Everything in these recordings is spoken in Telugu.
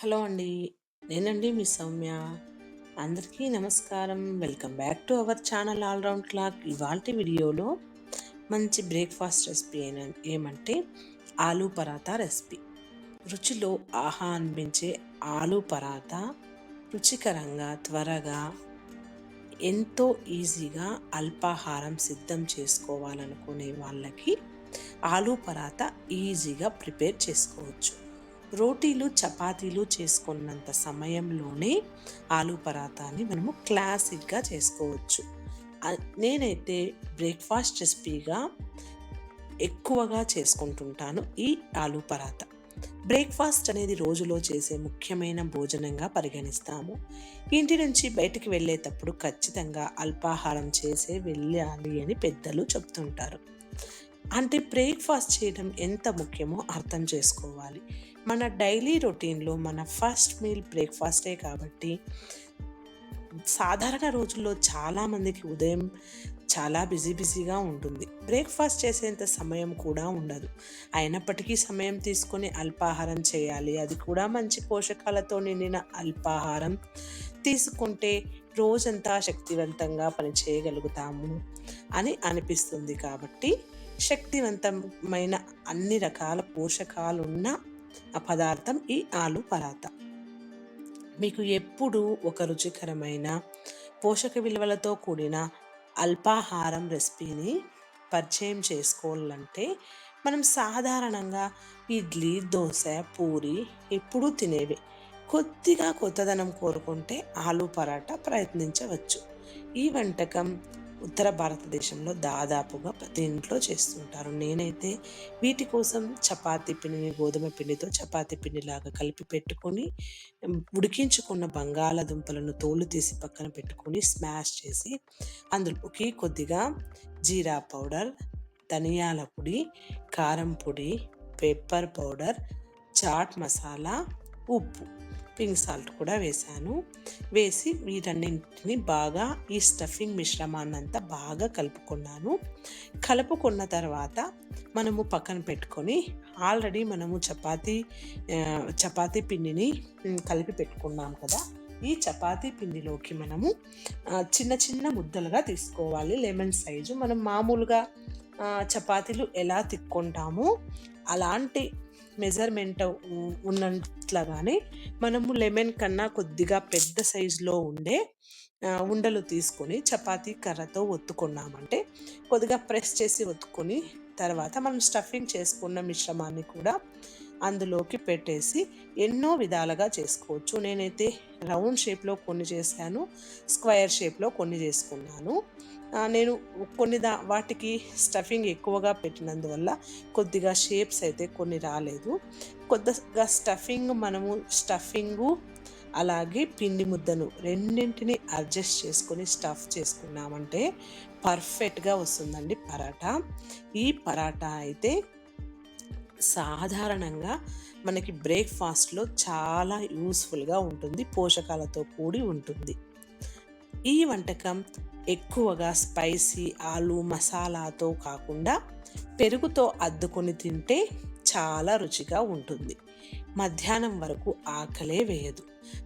హలో అండి నేనండి మీ సౌమ్య. అందరికీ నమస్కారం. Welcome back to our channel all round clock. ఇవాళ వీడియోలో మంచి బ్రేక్ఫాస్ట్ రెసిపీ అయిన ఏమంటే ఆలూ పరాతా రెసిపీ. రుచిలో ఆహా అనిపించే ఆలూ పరాతా రుచికరంగా త్వరగా ఎంతో ఈజీగా అల్పాహారం సిద్ధం చేసుకోవాలనుకునే వాళ్ళకి ఆలూ పరాతా ఈజీగా ప్రిపేర్ చేసుకోవచ్చు. రోటీలు చపాతీలు చేసుకున్నంత సమయంలోనే ఆలూ పరాతాని మనము క్లాసిక్గా చేసుకోవచ్చు. నేనైతే బ్రేక్ఫాస్ట్ రెసిపీగా ఎక్కువగా చేసుకుంటుంటాను ఈ ఆలూ పరాత. బ్రేక్ఫాస్ట్ అనేది రోజులో చేసే ముఖ్యమైన భోజనంగా పరిగణిస్తాము. ఇంటి నుంచి బయటికి వెళ్ళేటప్పుడు ఖచ్చితంగా అల్పాహారం చేసే వెళ్ళాలి అని పెద్దలు చెప్తుంటారు. అంటే బ్రేక్ఫాస్ట్ చేయడం ఎంత ముఖ్యమో అర్థం చేసుకోవాలి. మన డైలీ రొటీన్లో మన ఫస్ట్ మీల్ బ్రేక్ఫాస్టే కాబట్టి సాధారణ రోజుల్లో చాలామందికి ఉదయం చాలా బిజీ బిజీగా ఉంటుంది. బ్రేక్ఫాస్ట్ చేసేంత సమయం కూడా ఉండదు. అయినప్పటికీ సమయం తీసుకొని అల్పాహారం చేయాలి. అది కూడా మంచి పోషకాలతో నిండిన అల్పాహారం. తీసుకుంటే రోజంతా శక్తివంతంగా పనిచేయగలుగుతాము అని అనిపిస్తుంది కాబట్టి శక్తివంతమైన అన్ని రకాల పోషకాలున్న ఆ పదార్థం ఈ ఆలు పరాత. మీకు ఎప్పుడు ఒక రుచికరమైన పోషక విలువలతో కూడిన అల్పాహారం రెసిపీని పరిచయం చేసుకోవాలంటే మనం సాధారణంగా ఇడ్లీ దోశ పూరి ఎప్పుడూ తినేవి. కొద్దిగా కొత్తదనం కోరుకుంటే ఆలు పరాటా ప్రయత్నించవచ్చు. ఈ వంటకం ఉత్తర భారతదేశంలో దాదాపుగా ప్రతి ఇంట్లో చేస్తుంటారు. నేనైతే వీటి కోసం చపాతీ పిండిని గోధుమ పిండితో చపాతీ పిండిలాగా కలిపి పెట్టుకొని ఉడికించుకున్న బంగాళాదుంపలను తోలు తీసి పక్కన పెట్టుకొని స్మాష్ చేసి అందులోకి కొద్దిగా జీరా పౌడర్ ధనియాల పొడి కారం పొడి పెప్పర్ పౌడర్ చాట్ మసాలా ఉప్పు పింక్ సాల్ట్ కూడా వేశాను వేసి వీటన్నింటిని బాగా ఈ స్టఫింగ్ మిశ్రమాన్నంతా బాగా కలుపుకున్నాను. కలుపుకున్న తర్వాత మనము పక్కన పెట్టుకొని ఆల్రెడీ మనము చపాతీ చపాతీ పిండిని కలిపి పెట్టుకున్నాం కదా. ఈ చపాతీ పిండిలోకి మనము చిన్న చిన్న ముద్దలుగా తీసుకోవాలి. Lemon size. మనం మామూలుగా చపాతీలు ఎలా తిక్కుంటామో అలాంటి మెజర్మెంట్ ఉన్నట్లుగానే మనము లెమన్ కన్నా కొద్దిగా పెద్ద సైజులో ఉండే ఉండలు తీసుకొని చపాతీ కర్రతో ఒత్తుకున్నామంటే కొద్దిగా ప్రెస్ చేసి ఒత్తుకొని తర్వాత మనం స్టఫింగ్ చేసుకున్న మిశ్రమాన్ని కూడా అందులోకి పెట్టేసి ఎన్నో విధాలుగా చేసుకోవచ్చు. నేనైతే రౌండ్ షేప్లో కొన్ని చేశాను స్క్వేర్ షేప్లో కొన్ని చేసుకున్నాను. నేను కొన్ని దా వాటికి స్టఫింగ్ ఎక్కువగా పెట్టినందువల్ల కొద్దిగా షేప్స్ అయితే కొన్ని రాలేదు. కొద్దిగా స్టఫింగ్ మనము స్టఫింగు అలాగే పిండి ముద్దను రెండింటిని అడ్జస్ట్ చేసుకొని స్టఫ్ చేసుకున్నామంటే పర్ఫెక్ట్గా వస్తుందండి పరాటా. ఈ పరాటా అయితే సాధారణంగా మనకి బ్రేక్ఫాస్ట్లో చాలా యూస్ఫుల్గా ఉంటుంది పోషకాలతో కూడి ఉంటుంది. ఈ వంటకం ఎక్కువగా స్పైసీ ఆలు మసాలాతో కాకుండా పెరుగుతో అద్దుకొని తింటే చాలా రుచిగా ఉంటుంది. మధ్యాహ్నం వరకు ఆకలే వేయదు.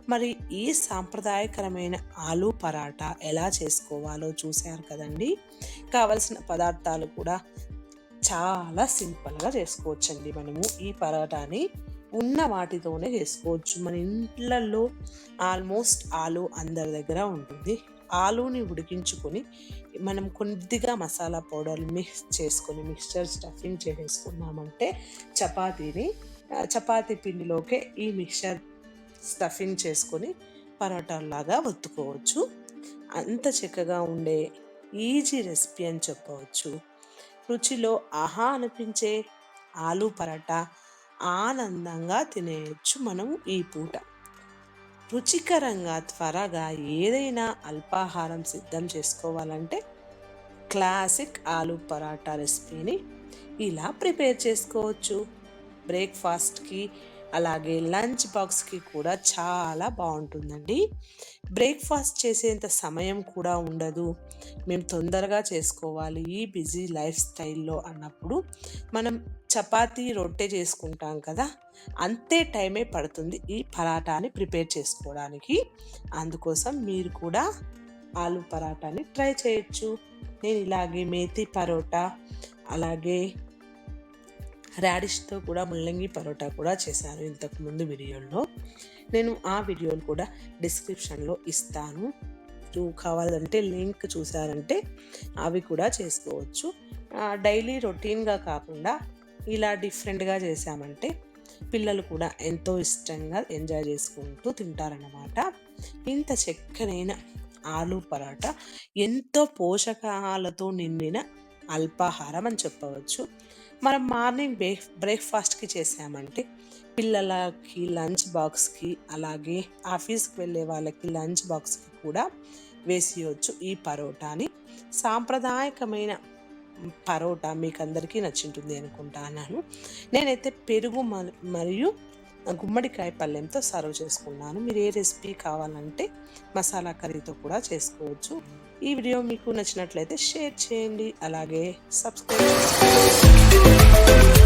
మరి ఈ సాంప్రదాయకరమైన ఆలు పరాటా ఎలా చేసుకోవాలో చూశారు కదండి? కావలసిన పదార్థాలు కూడా చాలా సింపుల్గా చేసుకోవచ్చండి మనము. ఈ పరాటాని ఉన్న వాటితోనే చేసుకోవచ్చు. మన ఇంట్లలో ఆల్మోస్ట్ ఆలు అందరి దగ్గర ఉంటుంది. ఆలూని ఉడికించుకొని మనం కొద్దిగా మసాలా పౌడర్ మిక్స్ చేసుకొని మిక్స్చర్ స్టఫింగ్ చేసేసుకున్నామంటే చపాతీని చపాతీ పిండిలోకే ఈ మిక్స్చర్ స్టఫింగ్ చేసుకొని పరోటాలాగా ఒత్తుకోవచ్చు. అంత చక్కగా ఉండే ఈజీ రెసిపీ అని చెప్పవచ్చు. రుచిలో ఆహా అనిపించే ఆలు పరాటా ఆనందంగా తినేయచ్చు మనం ఈ పూట. రుచికరంగా త్వరగా ఏదైనా అల్పాహారం సిద్ధం చేసుకోవాలంటే క్లాసిక్ ఆలు పరాటా రెసిపీని ఇలా ప్రిపేర్ చేసుకోవచ్చు. బ్రేక్ఫాస్ట్కి అలాగే లంచ్ బాక్స్కి కూడా చాలా బాగుంటుందండి. బ్రేక్ఫాస్ట్ చేసేంత సమయం కూడా ఉండదు. మేము తొందరగా చేసుకోవాలి ఈ బిజీ లైఫ్ స్టైల్లో అన్నప్పుడు మనం చపాతీ రొట్టె చేసుకుంటాం కదా అంతే టైమే పడుతుంది ఈ పరాటాని ప్రిపేర్ చేసుకోవడానికి. అందుకోసం మీరు కూడా ఆలు పరాటాని ట్రై చేయొచ్చు. నేను ఇలాగే మేతి పరోటా అలాగే రాడిష్తో కూడా ముల్లంగి పరోటా కూడా చేశాను ఇంతకుముందు వీడియోలో. నేను ఆ వీడియోలు కూడా డిస్క్రిప్షన్లో ఇస్తాను. కావాలంటే లింక్ చూసారంటే అవి కూడా చేసుకోవచ్చు. డైలీ రొటీన్గా కాకుండా ఇలా డిఫరెంట్గా చేశామంటే పిల్లలు కూడా ఎంతో ఇష్టంగా ఎంజాయ్ చేసుకుంటూ తింటారన్నమాట. ఇంత చక్కనైన ఆలు పరాట ఎంతో పోషకాలతో నిండిన అల్పాహారం అని చెప్పవచ్చు. మనం మార్నింగ్ బ్రేక్ బ్రేక్ఫాస్ట్కి చేసామంటే పిల్లలకి లంచ్ బాక్స్కి అలాగే ఆఫీస్కి వెళ్ళే వాళ్ళకి లంచ్ బాక్స్కి కూడా వేసేయచ్చు ఈ పరోటాని. సాంప్రదాయకమైన పరోటా మీకు అందరికీ నచ్చింటుంది అనుకుంటాను నేనైతే పెరుగు మ- మరియు గుమ్మడికాయ పల్లెంతో సర్వ్ చేసుకున్నాను. మీరు ఏ రెసిపీ కావాలంటే మసాలా కర్రీతో కూడా చేసుకోవచ్చు. ఈ వీడియో మీకు నచ్చినట్లయితే షేర్ చేయండి. అలాగే సబ్స్క్రైబ్ చేసుకోండి.